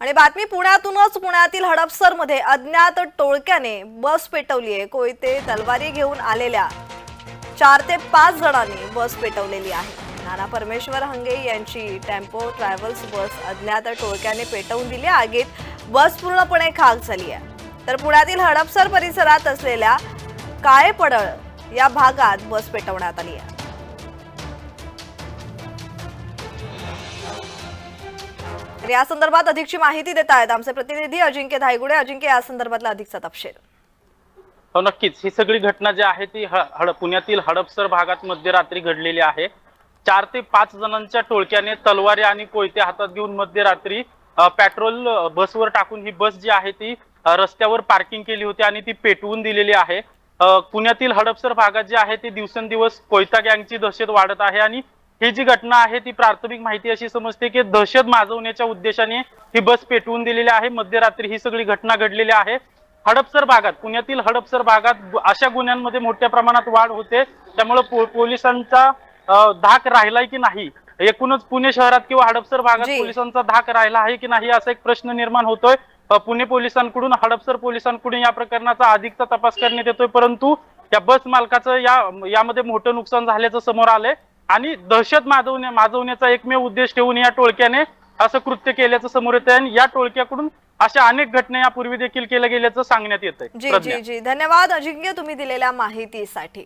आणि बातमी पुण्यातूनच पुण्यातील हडपसरमध्ये अज्ञात टोळक्याने बस पेटवली आहे. कोयते तलवारी घेऊन आलेल्या चार ते पाच जणांनी बस पेटवलेली आहे. नाना परमेश्वर हंगे यांची टेम्पो ट्रॅव्हल्स बस अज्ञात टोळक्याने पेटवून दिली आगीत बस पूर्णपणे खाक झाली आहे. तर पुण्यातील हडपसर परिसरात असलेल्या काळे पडळ या भागात बस पेटवण्यात आली आहे. तर या संदर्भात अधिकची माहिती देत आहेत आमचे प्रतिनिधी अजिंक्य धायगुडे. अजिंक्य या संदर्भातला अधिकचा तपशील. हो नक्कीच. ही सगळी घटना जी आहे ती हड पुण्यातील हडपसर भागात मध्यरात्री घडलेली आहे. चार ते पाच जणांच्या टोळक्याने तलवारी आणि कोयते हातात घेऊन मध्यरात्री पेट्रोल बसवर टाकून ही बस जी आहे ती रस्त्यावर पार्किंग केली होती आणि ती पेटवून दिलेली आहे. पुण्यातील हडपसर भागात जी आहे ती दिवसेंदिवस कोयता गँगची दहशत वाढत आहे आणि ही जी घटना आहे ती प्राथमिक माहिती अशी समजते की दहशत माजवण्याच्या उद्देशाने ही बस पेटवून दिलेली आहे. मध्यरात्री ही सगळी घटना घडलेली आहे. हडपसर भागात पुण्यातील हडपसर भागात अशा गुन्ह्यांमध्ये मोठ्या प्रमाणात वाढ होते. त्यामुळे पो- पोलिसांचा धाक राहिलाय की नाही? एकूणच पुणे शहरात किंवा हडपसर भागात. पोलिसांचा धाक राहिला आहे की नाही असा एक प्रश्न निर्माण होतोय. पुणे पोलिसांकडून हडपसर पोलिसांकडून या प्रकरणाचा अधिकचा तपास करण्यात येतोय. परंतु या बस मालकाचं या यामध्ये मोठं नुकसान झाल्याचं समोर आलंय. आणि दहशत माजवण्या माजवण्याचा एकमेव उद्देश ठेवून या टोळक्याने असं कृत्य केल्याचं समोर येतंय आणि या टोळक्याकडून अशा अनेक घटना यापूर्वी देखील केल्या गेल्याचं सांगण्यात जी. जी जी. धन्यवाद अजिंक्य तुम्ही दिलेल्या माहितीसाठी.